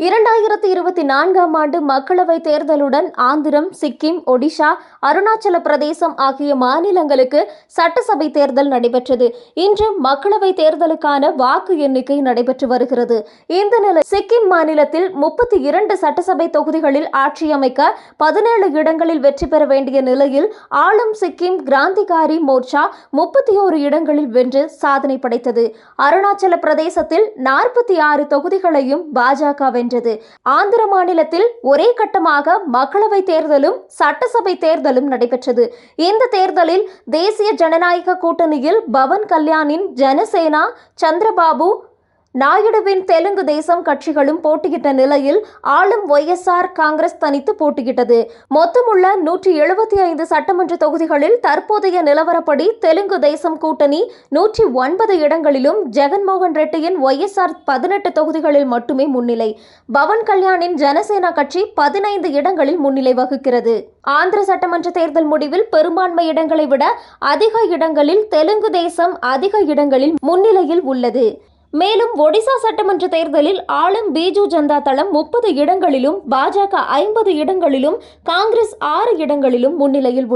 இரண்டாயிரத்தி இருபத்தி நான்காம் ஆண்டு மக்களவைத் தேர்தலுடன் ஆந்திரம் சிக்கிம் ஒடிஷா அருணாச்சல பிரதேசம் ஆகிய மாநிலங்களுக்கு சட்டசபை தேர்தல் நடைபெற்றது. இன்று மக்களவைத் தேர்தலுக்கான வாக்கு எண்ணிக்கை நடைபெற்று வருகிறது. இந்த நிலை சிக்கிம் மாநிலத்தில் முப்பத்தி இரண்டு சட்டசபை தொகுதிகளில் ஆட்சி அமைக்க பதினேழு இடங்களில் வெற்றி பெற வேண்டிய நிலையில் ஆளும் சிக்கிம் கிராந்திகாரி மோர்ச்சா முப்பத்தி ஓரு இடங்களில் வென்று சாதனை படைத்தது. அருணாச்சல பிரதேசத்தில் நாற்பத்தி ஆறு தொகுதிகளையும் பாஜக வென்றது. ஆந்திர மாநிலத்தில் ஒரே கட்டமாக மக்களவை தேர்தலும் சட்டசபை தேர்தலும் நடைபெற்றது. இந்த தேர்தலில் தேசிய ஜனநாயக கூட்டணியில் பவன் கல்யாணின் ஜனசேனா சந்திரபாபு நாயுடுவின் தெலுங்கு தேசம் கட்சிகளும் போட்டியிட்ட நிலையில் ஆளும் ஒய்எஸ்ஆர் காங்கிரஸ் தனித்து போட்டியிட்டது. மொத்தமுள்ள நூற்றி எழுபத்தி ஐந்து சட்டமன்ற தொகுதிகளில் தற்போதைய நிலவரப்படி தெலுங்கு தேசம் கூட்டணி நூற்றி ஒன்பது இடங்களிலும் ஜெகன்மோகன் ரெட்டியின் ஒய்எஸ்ஆர் பதினெட்டு தொகுதிகளில் மட்டுமே முன்னிலை. பவன் கல்யாணின் ஜனசேனா கட்சி பதினைந்து இடங்களில் முன்னிலை வகிக்கிறது. ஆந்திர சட்டமன்ற தேர்தல் முடிவில் பெரும்பான்மை இடங்களை விட அதிக இடங்களில் தெலுங்கு தேசம் அதிக இடங்களில் முன்னிலையில் உள்ளது. மேலும் ஒடிசா சட்டமன்ற தேர்தலில் ஆளும் பிஜு ஜனதா தளம் முப்பது இடங்களிலும் பாஜக ஐம்பது இடங்களிலும் காங்கிரஸ் ஆறு இடங்களிலும் முன்னிலையில் உள்ளது.